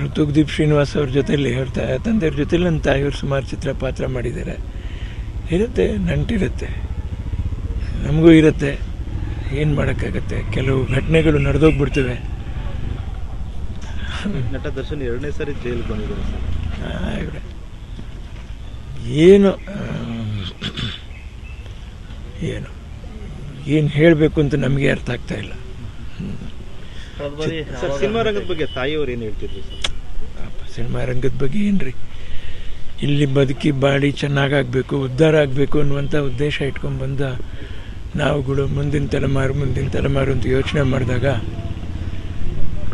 ಋತುಗ್ದೀಪ್ ಶ್ರೀನಿವಾಸ್ ಅವ್ರ ಜೊತೆಯಲ್ಲಿ ಅವ್ರ ತ ತಂದೆಯವ್ರ ಜೊತೆಯಲ್ಲಿ ನನ್ನ ತಾಯಿಯವ್ರು ಸುಮಾರು ಚಿತ್ರ ಪಾತ್ರ ಮಾಡಿದ್ದಾರೆ. ಇರುತ್ತೆ ನಂಟಿರುತ್ತೆ. ನಮಗೂ ಇರುತ್ತೆ. ಏನು ಮಾಡೋಕ್ಕಾಗತ್ತೆ? ಕೆಲವು ಘಟನೆಗಳು ನಡೆದೋಗ್ಬಿಡ್ತವೆ. ನಟ ದರ್ಶನ್ ಎರಡನೇ ಸಾರಿ ಜೈಲಿಗೆ ಬಂದಿದ್ದಾರೆ ಸರ್. ಏನು ಏನು? ಏನು ಹೇಳಬೇಕು ಅಂತ ನಮಗೆ ಅರ್ಥ ಆಗ್ತಾ ಇಲ್ಲ. ಸಿನಿಮಾ ರಂಗದ ಬಗ್ಗೆ ತಾಯಿಯವ್ರು ಏನು ಹೇಳ್ತಿದ್ರು ಸರ್? ಸಿನಿಮಾ ರಂಗದ ಬಗ್ಗೆ ಏನ್ರಿ? ಇಲ್ಲಿ ಬದುಕಿ ಬಾಳಿ ಚೆನ್ನಾಗಾಗಬೇಕು, ಉದ್ಧಾರ ಆಗಬೇಕು ಅನ್ನುವಂಥ ಉದ್ದೇಶ ಇಟ್ಕೊಂಡು ಬಂದ ನಾವುಗಳು ಮುಂದಿನ ತಲೆಮಾರು ಮುಂದಿನ ತಲೆಮಾರು ಅಂತ ಯೋಚನೆ ಮಾಡಿದಾಗ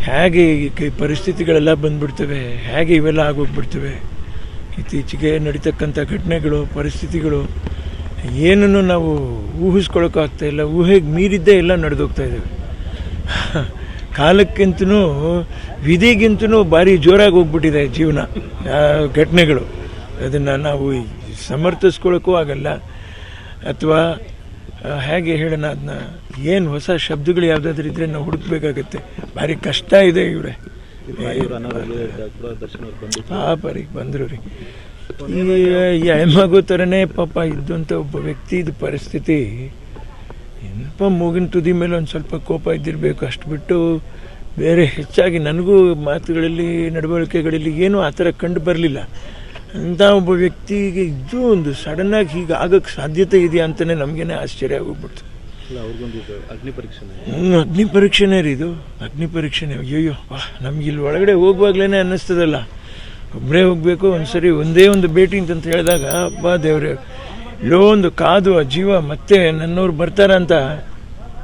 ಹೇಗೆ ಈ ಪರಿಸ್ಥಿತಿಗಳೆಲ್ಲ ಬಂದ್ಬಿಡ್ತವೆ, ಹೇಗೆ ಇವೆಲ್ಲ ಆಗೋಗ್ಬಿಡ್ತವೆ, ಇತ್ತೀಚೆಗೆ ನಡೀತಕ್ಕಂಥ ಘಟನೆಗಳು, ಪರಿಸ್ಥಿತಿಗಳು, ಏನನ್ನು ನಾವು ಊಹಿಸ್ಕೊಳ್ಳೋಕೆ ಆಗ್ತಾ ಇಲ್ಲ, ಊಹೆಗೆ ಮೀರಿದ್ದೇ ಎಲ್ಲ ನಡೆದೋಗ್ತಾ ಇದ್ದಾವೆ ಕಾಲಕ್ಕಿಂತನೂ ವಿಧಿಗಿಂತನೂ ಭಾರಿ ಜೋರಾಗಿ ಹೋಗ್ಬಿಟ್ಟಿದೆ ಜೀವನ ಘಟನೆಗಳು ಅದನ್ನು ನಾವು ಸಮರ್ಥಿಸ್ಕೊಳ್ಳೋಕ್ಕೂ ಆಗಲ್ಲ ಅಥವಾ ಹೇಗೆ ಹೇಳೋಣ ಅದನ್ನ ಏನು ಹೊಸ ಶಬ್ದಗಳು ಯಾವುದಾದ್ರೂ ಇದ್ರೆ ನಾವು ಹುಡುಕ್ಬೇಕಾಗತ್ತೆ ಭಾರಿ ಕಷ್ಟ ಇದೆ ಇವರೇ ಪಾಪರಿ ಅನಾರೋಗ್ಯ ಕೂಡ ದರ್ಶನ್ ಅವ್ರು ಬಂದಿದ್ರು ಪಾಪ ರೀ ಬಂದರು ರೀ ಈ ಥರನೇ ಪಾಪ ಇದ್ದಂಥ ಒಬ್ಬ ವ್ಯಕ್ತಿ ಇದು ಪರಿಸ್ಥಿತಿ ಏನಪ್ಪ ಮೂಗಿನ ತುದಿ ಮೇಲೆ ಒಂದು ಸ್ವಲ್ಪ ಕೋಪ ಇದ್ದಿರಬೇಕು. ಅಷ್ಟು ಬಿಟ್ಟು ಬೇರೆ ಹೆಚ್ಚಾಗಿ ನನಗೂ ಮಾತುಗಳಲ್ಲಿ ನಡವಳಿಕೆಗಳಲ್ಲಿ ಏನೂ ಆ ಥರ ಕಂಡು ಬರಲಿಲ್ಲ. ಅಂಥ ಒಬ್ಬ ವ್ಯಕ್ತಿಗೆ ಇದು ಒಂದು ಸಡನ್ನಾಗಿ ಹೀಗೆ ಆಗೋಕ್ಕೆ ಸಾಧ್ಯತೆ ಇದೆಯಾ ಅಂತಲೇ ನಮಗೇನೆ ಆಶ್ಚರ್ಯ ಆಗೋಗ್ಬಿಡ್ತು. ಅಗ್ನಿ ಅಗ್ನಿ ಪರೀಕ್ಷೆನೇ ರೀ ಇದು. ಅಗ್ನಿ ಪರೀಕ್ಷೆನೇ. ಅಯ್ಯೋ ನಮ್ಗೆ ಇಲ್ಲಿ ಒಳಗಡೆ ಹೋಗುವಾಗ್ಲೇ ಅನ್ನಿಸ್ತದಲ್ಲ. ಒಬ್ಬರೇ ಹೋಗಬೇಕು ಒಂದ್ಸರಿ ಒಂದೇ ಒಂದು ಭೇಟಿ ಅಂತ ಹೇಳಿದಾಗ ಅಪ್ಪ ದೇವ್ರೆ ಎಲ್ಲೋ ಒಂದು ಕಾದು ಆ ಜೀವ ಮತ್ತೆ ನನ್ನವ್ರು ಬರ್ತಾರಂತ,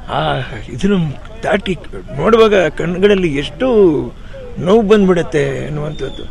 ಆ ಇದನ್ನು ದಾಟಿ ನೋಡುವಾಗ ಕಣ್ಗಳಲ್ಲಿ ಎಷ್ಟು ನೋವು ಬಂದ್ಬಿಡತ್ತೆ ಅನ್ನುವಂಥದ್ದು